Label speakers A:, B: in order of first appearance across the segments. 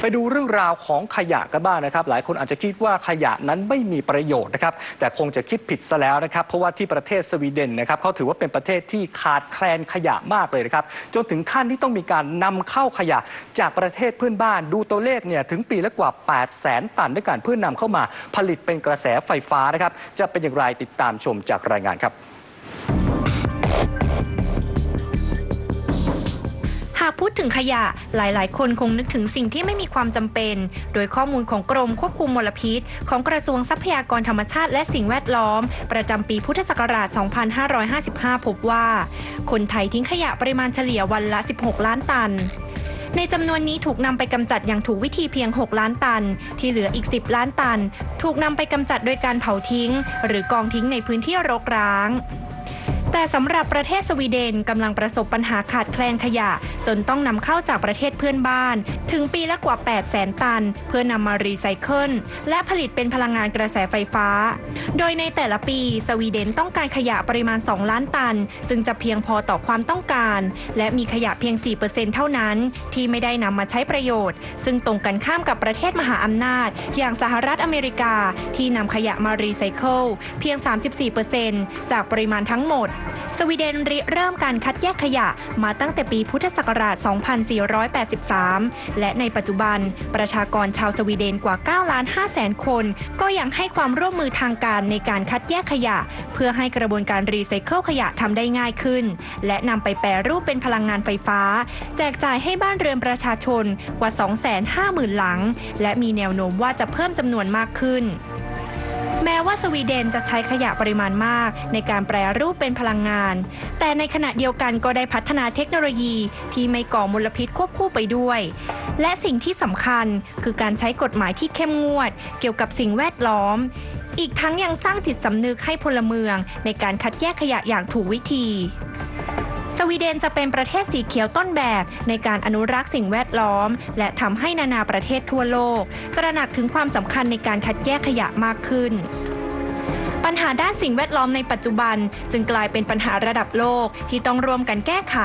A: ไปดูเรื่องราวของขยะกันบ้างนะครับ หลายคนอาจจะคิดว่าขยะนั้นไม่มีประโยชน์นะครับ แต่คงจะคิดผิดซะแล้วนะครับ เพราะว่าที่ประเทศสวีเดนนะครับเขาถือว่าเป็นประเทศที่ขาดแคลนขยะมากเลยนะครับ จนถึงขั้นที่ต้องมีการนำเข้าขยะจากประเทศเพื่อนบ้านดูตัวเลขเนี่ยถึงปีละกว่า 8 0 0แสนตันด้วยกันเพื่อนำเข้ามาผลิตเป็นกระแสไฟฟ้านะครับ จะเป็นอย่างไรติดตามชมจากรายงานครับา
B: กพูดถึงขยะหลายๆ คนคงนึกถึงสิ่งที่ไม่มีความจำเป็น โดยข้อมูลของกรมควบคุมมลพิษ ของกระทรวงทรัพยากรธรรมชาติและสิ่งแวดล้อม ประจำปีพุทธศักราช 2555 พบว่า คนไทยทิ้งขยะปริมาณเฉลี่ยวันละ 16 ล้านตันในจำนวนนี้ถูกนำไปกำจัดอย่างถูกวิธีเพียง 6 ล้านตัน ที่เหลืออีก 10 ล้านตัน ถูกนำไปกำจัดโดยการเผาทิ้ง หรือกองทิ้งในพื้นที่รกร้าง แต่สำหรับประเทศสวีเดนกำลังประสบปัญหาขาดแคลนขยะ จนต้องนำเข้าจากประเทศเพื่อนบ้าน ถึงปีละกว่า 8 0 0แสนตัน เพื่อนำมารีไซเคิลและผลิตเป็นพลังงานกระแสไฟฟ้า โดยในแต่ละปีสวีเดนต้องการขยะปริมาณ 2 ล้านตัน ซึ่งจะเพียงพอต่อความต้องการ และมีขยะเพียง 4%เท่านั้น ที่ไม่ได้นำมาใช้ประโยชน์ ซึ่งตรงกันข้ามกับประเทศมหาอำนาจ อย่างสหรัฐอเมริกาที่นำขยะมารีไซเคิลเพียง 34%จากปริมาณทั้งหมดสวีเดนริเริ่มการคัดแยกขยะมาตั้งแต่ปีพุทธศักราช 2483 และในปัจจุบันประชากรชาวสวีเดนกว่า 9 ล้าน5แสนคน ก็ยังให้ความร่วมมือทางการในการคัดแยกขยะ เพื่อให้กระบวนการรีไซเคิลขยะทำได้ง่ายขึ้น และนำไปแปรรูปเป็นพลังงานไฟฟ้า แจกจ่ายให้บ้านเรือนประชาชนกว่า 250,000 หลัง และมีแนวโน้มว่าจะเพิ่มจำนวนมากขึ้น แม้ว่าสวีเดนจะใช้ขยะปริมาณมาก ในการแปรรูปเป็นพลังงาน แต่ในขณะเดียวกันก็ได้พัฒนาเทคโนโลยีที่ไม่ก่อมลพิษควบคู่ไปด้วย และสิ่งที่สำคัญคือการใช้กฎหมายที่เข้มงวด เกี่ยวกับสิ่งแวดล้อม อีกทั้งยังสร้างจิตสำนึกให้พลเมือง ในการคัดแยกขยะอย่างถูกวิธี สวีเดนจะเป็นประเทศสีเขียวต้นแบบในการอนุรักษ์สิ่งแวดล้อม และทำให้นานาประเทศทั่วโลก ตระหนักถึงความสำคัญในการคัดแยกขยะมากขึ้น ปัญหาด้านสิ่งแวดล้อมในปัจจุบัน จึงกลายเป็นปัญหาระดับโลกที่ต้องร่วมกันแก้ไข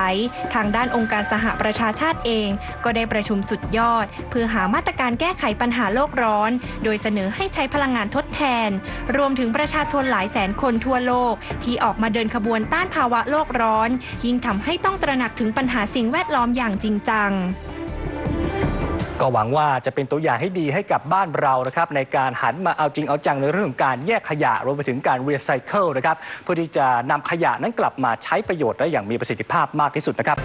B: ทางด้านองค์การสหประชาชาติเอง ก็ได้ประชุมสุดยอด เพื่อหามาตรการแก้ไขปัญหาโลกร้อน โดยเสนอให้ใช้พลังงานทดแทน รวมถึงประชาชนหลายแสนคนทั่วโลก ที่ออกมาเดินขบวนต้านภาวะโลกร้อน ยิ่งทำให้ต้องตระหนักถึงปัญหาสิ่งแวดล้อมอย่างจริงจัง
A: ก็หวังว่าจะเป็นตัวอย่างให้ดีให้กับบ้านเรานะครับในการหันมาเอาจริงเอาจังในเรื่องของการแยกขยะรวมไปถึงการรีไซเคิลนะครับเพื่อที่จะนำขยะนั้นกลับมาใช้ประโยชน์ได้อย่างมีประสิทธิภาพมากที่สุดนะครับ